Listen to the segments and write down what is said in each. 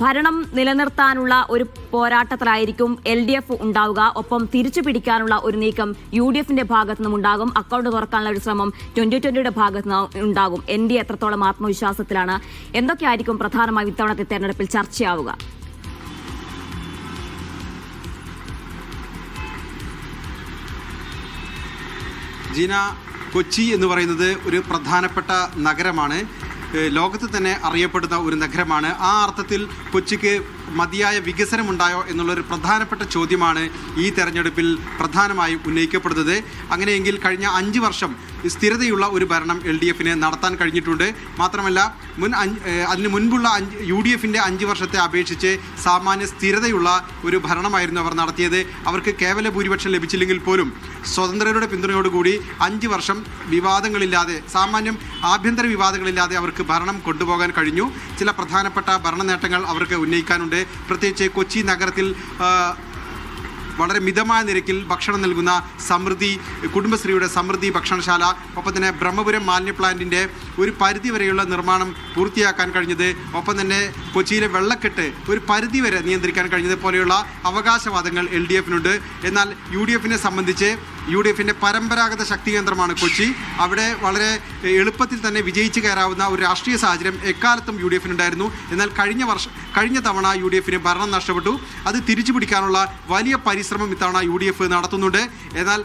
ഭരണം നിലനിർത്താനുള്ള ഒരു പോരാട്ടത്തിലായിരിക്കും എൽ ഡി എഫ് ഉണ്ടാവുക. ഒപ്പം തിരിച്ചു പിടിക്കാനുള്ള ഒരു നീക്കം യു ഡി എഫിന്റെ ഭാഗത്തു നിന്നും ഉണ്ടാകും. അക്കൗണ്ട് തുറക്കാനുള്ള ഒരു ശ്രമം ട്വന്റി ട്വന്റിയുടെ ഭാഗത്തു നിന്ന് ഉണ്ടാകും. എൻ ഡി എത്രത്തോളം ആത്മവിശ്വാസത്തിലാണ്? എന്തൊക്കെയായിരിക്കും പ്രധാനമായും ഇത്തവണത്തെ തെരഞ്ഞെടുപ്പിൽ ചർച്ചയാവുക? ജീന കൊച്ചി എന്ന് പറയുന്നത് ഒരു പ്രധാനപ്പെട്ട നഗരമാണ്. ലോകത്ത് തന്നെ അറിയപ്പെടുന്ന ഒരു നഗരമാണ്. ആ അർത്ഥത്തിൽ കൊച്ചിക്ക് മതിയായ വികസനമുണ്ടായോ എന്നുള്ളൊരു പ്രധാനപ്പെട്ട ചോദ്യമാണ് ഈ തെരഞ്ഞെടുപ്പിൽ പ്രധാനമായും ഉന്നയിക്കപ്പെടുന്നത്. അങ്ങനെയെങ്കിൽ കഴിഞ്ഞ അഞ്ച് വർഷം സ്ഥിരതയുള്ള ഒരു ഭരണം എൽ ഡി എഫിന് നടത്താൻ കഴിഞ്ഞിട്ടുണ്ട്. മാത്രമല്ല മുൻ അതിന് മുൻപുള്ള അഞ്ച് യു ഡി എഫിന്റെ അഞ്ച് വർഷത്തെ അപേക്ഷിച്ച് സാമാന്യ സ്ഥിരതയുള്ള ഒരു ഭരണമായിരുന്നു അവർ നടത്തിയത്. അവർക്ക് കേവല ഭൂരിപക്ഷം ലഭിച്ചില്ലെങ്കിൽ പോലും സ്വതന്ത്രരുടെ പിന്തുണയോടുകൂടി അഞ്ച് വർഷം വിവാദങ്ങളില്ലാതെ സാമാന്യം ആഭ്യന്തര വിവാദങ്ങളില്ലാതെ അവർക്ക് ഭരണം കൊണ്ടുപോകാൻ കഴിഞ്ഞു. ചില പ്രധാനപ്പെട്ട ഭരണ നേട്ടങ്ങൾ അവർക്ക് ഉന്നയിക്കാനുണ്ട്. പ്രത്യേകിച്ച് കൊച്ചി നഗരത്തിൽ വളരെ മിതമായ നിരക്കിൽ ഭക്ഷണം നൽകുന്ന സമൃദ്ധി കുടുംബശ്രീയുടെ സമൃദ്ധി ഭക്ഷണശാല ഒപ്പം തന്നെ ബ്രഹ്മപുരം മാലിന്യ പ്ലാന്റിന്റെ ഒരു പരിധി വരെയുള്ള നിർമ്മാണം പൂർത്തിയാക്കാൻ കഴിഞ്ഞത് ഒപ്പം തന്നെ കൊച്ചിയിലെ വെള്ളക്കെട്ട് ഒരു പരിധി വരെ നിയന്ത്രിക്കാൻ കഴിഞ്ഞത് പോലെയുള്ള അവകാശവാദങ്ങൾ എൽ ഡി എഫിനുണ്ട്. എന്നാൽ യു ഡി എഫിനെ സംബന്ധിച്ച് യു ഡി എഫിന്റെ പരമ്പരാഗത ശക്തി കേന്ദ്രമാണ് കൊച്ചി. അവിടെ വളരെ എളുപ്പത്തിൽ തന്നെ വിജയിച്ചു കയറാവുന്ന ഒരു രാഷ്ട്രീയ സാഹചര്യം എക്കാലത്തും യു ഡി എഫിനുണ്ടായിരുന്നു എന്നാൽ കഴിഞ്ഞ വർഷം കഴിഞ്ഞ തവണ യു ഡി എഫിന് ഭരണം നഷ്ടപ്പെട്ടു. അത് തിരിച്ചു പിടിക്കാനുള്ള വലിയ പരിശ്രമം ഇത്തവണ യു ഡി എഫ് നടത്തുന്നുണ്ട്. എന്നാൽ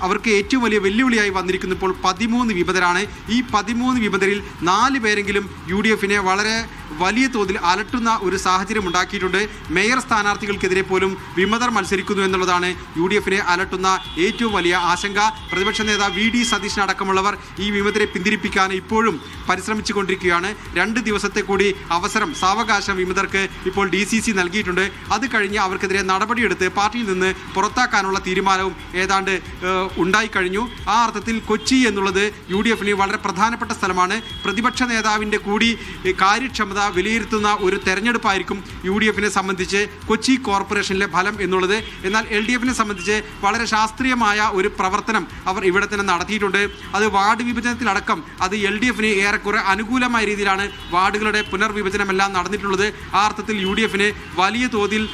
അവർക്ക് ഏറ്റവും വലിയ വെല്ലുവിളിയായി വന്നിരിക്കുന്ന ഇപ്പോൾ പതിമൂന്ന് വിമതരാണ്. ഈ പതിമൂന്ന് വിമതരിൽ നാല് പേരെങ്കിലും യു ഡി എഫിനെ വളരെ വലിയ തോതിൽ അലട്ടുന്ന ഒരു സാഹചര്യം ഉണ്ടാക്കിയിട്ടുണ്ട്. മേയർ സ്ഥാനാർത്ഥികൾക്കെതിരെ പോലും വിമതർ മത്സരിക്കുന്നു എന്നുള്ളതാണ് യു ഡി എഫിനെ അലട്ടുന്ന ഏറ്റവും വലിയ ആശങ്ക. പ്രതിപക്ഷ നേതാവ് വി ഡി സതീശൻ അടക്കമുള്ളവർ ഈ വിമതരെ പിന്തിരിപ്പിക്കാൻ ഇപ്പോഴും പരിശ്രമിച്ചു കൊണ്ടിരിക്കുകയാണ് രണ്ട് ദിവസത്തെ കൂടി അവസരം സാവകാശം വിമതർക്ക് ഇപ്പോൾ ഡി സി സി നൽകിയിട്ടുണ്ട്. അത് കഴിഞ്ഞ് അവർക്കെതിരെ നടപടിയെടുത്ത് പാർട്ടിയിൽ നിന്ന് പുറത്താക്കാനുള്ള തീരുമാനവും ഏതാണ്ട് ഉണ്ടായിക്കഴിഞ്ഞു ആ അർത്ഥത്തിൽ കൊച്ചി എന്നുള്ളത് യു ഡി എഫിന് വളരെ പ്രധാനപ്പെട്ട സ്ഥലമാണ്. പ്രതിപക്ഷ നേതാവിന്റെ കൂടി ഏഹ്, കാര്യക്ഷമത വിലയിരുത്തുന്ന ഒരു തെരഞ്ഞെടുപ്പായിരിക്കും യു ഡി എഫിനെ സംബന്ധിച്ച് കൊച്ചി കോർപ്പറേഷനിലെ ഫലം എന്നുള്ളത്. എന്നാൽ എൽ ഡി എഫിനെ സംബന്ധിച്ച് വളരെ ശാസ്ത്രീയമായ ഒരു പ്രവർത്തനം അവർ ഇവിടെ തന്നെ നടത്തിയിട്ടുണ്ട്. അത് വാർഡ് വിഭജനത്തിലടക്കം അത് എൽ ഡി എഫിന് ഏറെക്കുറെ അനുകൂലമായ രീതിയിലാണ് വാർഡുകളുടെ പുനർവിഭജനമെല്ലാം നടന്നിട്ടുള്ളത്. ആ അർത്ഥത്തിൽ യു ഡി എഫിന് വലിയ തോതിൽ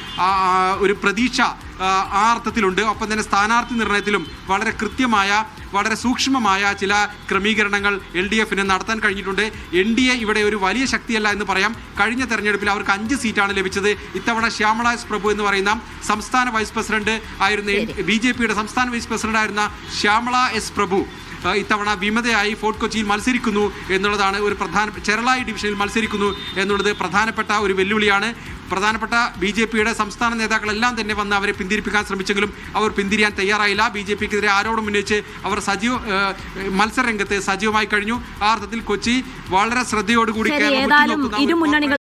ഒരു പ്രതീക്ഷ ആ, അർത്ഥത്തിലുണ്ട്. ഒപ്പം തന്നെ സ്ഥാനാർത്ഥി നിർണയത്തിലും വളരെ കൃത്യമായ വളരെ സൂക്ഷ്മമായ ചില ക്രമീകരണങ്ങൾ എൽ ഡി എഫിന് നടത്താൻ കഴിഞ്ഞിട്ടുണ്ട്. എൻ ഡി എ ഇവിടെ ഒരു വലിയ ശക്തിയല്ല എന്ന് പറയാം. കഴിഞ്ഞ തെരഞ്ഞെടുപ്പിൽ അവർക്ക് അഞ്ച് സീറ്റാണ് ലഭിച്ചത്. ഇത്തവണ ശ്യാമള എസ് പ്രഭു എന്ന് പറയുന്ന സംസ്ഥാന വൈസ് പ്രസിഡന്റ് ആയിരുന്ന ബി ജെ പിയുടെ സംസ്ഥാന വൈസ് പ്രസിഡന്റ് ആയിരുന്ന ശ്യാമള എസ് പ്രഭു ഇത്തവണ വിമതയായി ഫോർട്ട് കൊച്ചിയിൽ മത്സരിക്കുന്നു എന്നുള്ളതാണ് ഒരു പ്രധാന ചെറളായി ഡിവിഷനിൽ മത്സരിക്കുന്നു എന്നുള്ളത് പ്രധാനപ്പെട്ട ഒരു വെല്ലുവിളിയാണ്. പ്രധാനപ്പെട്ട ബി ജെ പിയുടെ സംസ്ഥാന നേതാക്കളെല്ലാം തന്നെ വന്ന് അവരെ പിന്തിരിപ്പിക്കാൻ ശ്രമിച്ചെങ്കിലും അവർ പിന്തിരിയാൻ തയ്യാറായില്ല. ബി ജെ പിക്കെതിരെ ആരോടും ഉന്നയിച്ച് അവർ സജീവ മത്സരരംഗത്ത് സജീവമായി കഴിഞ്ഞു. ആ അർത്ഥത്തിൽ കൊച്ചി വളരെ ശ്രദ്ധയോടുകൂടി ശരി കേരളം